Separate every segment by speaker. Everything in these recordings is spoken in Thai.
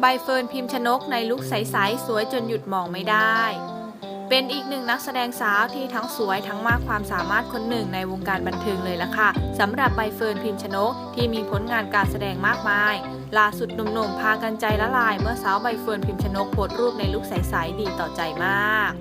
Speaker 1: ใบเฟิร์นพิมพ์ชนกในลุคใสๆสวยจนหยุดมองไม่ได้ เป็นอีกหนึ่งนักแสดงสาวที่ทั้งสวยทั้งมากความสามารถคนหนึ่งในวงการบันเทิงเลยล่ะค่ะสำหรับใบเฟิร์นพิมพ์ชนกที่มีผลงานการแสดงมากมายล่าสุดหนุ่มๆพากันใจละลาย เมื่อสาวใบเฟิร์นพิมพ์ชนกโพสต์รูปในลุคใสๆดีต่อใจมาก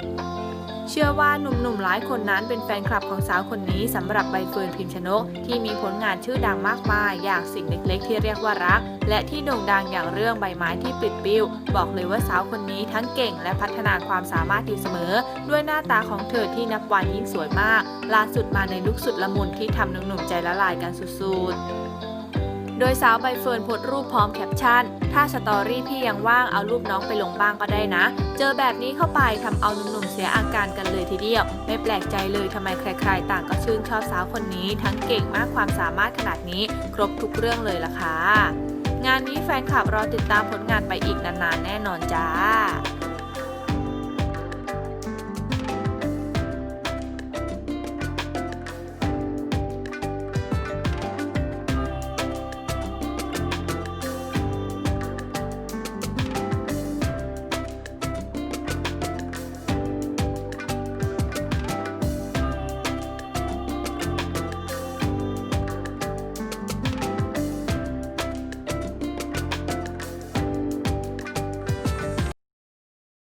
Speaker 1: เชื่อว่าหนุ่มๆหลายคนนั้นเป็นแฟนคลับของสาวคนนี้สำหรับใบเฟิร์นพิมพ์ชนก ที่มีผลงานชื่อดังมากมาย อย่างสิ่งเล็กๆ ที่เรียกว่ารัก และที่โด่งดังอย่างเรื่องใบไม้ที่ปิดปิ้ว บอกเลยว่าสาวคนนี้ทั้งเก่งและพัฒนาความสามารถอยู่เสมอ ด้วยหน้าตาของเธอที่นับวันยิ่งสวยมาก ล่าสุดมาในลุคสุดละมุนที่ทำหนุ่มๆใจละลายกันสุดๆ โดยสาวใบเฟิร์นโพสรูปพร้อมแคปชั่น ถ้าสตอรี่พี่ยังว่างเอารูปน้องไปลงบ้างก็ได้นะ เจอแบบนี้เข้าไปทำเอาหนุ่มๆเสียอาการกันเลยทีเดียว ไม่แปลกใจเลยทำไมใครๆ ต่างก็ชื่นชอบสาวคนนี้ ทั้งเก่งมากความสามารถขนาดนี้ ครบทุกเรื่องเลยล่ะค่ะ งานนี้แฟนคลับรอติดตามผลงานไปอีกนานๆแน่นอนจ้า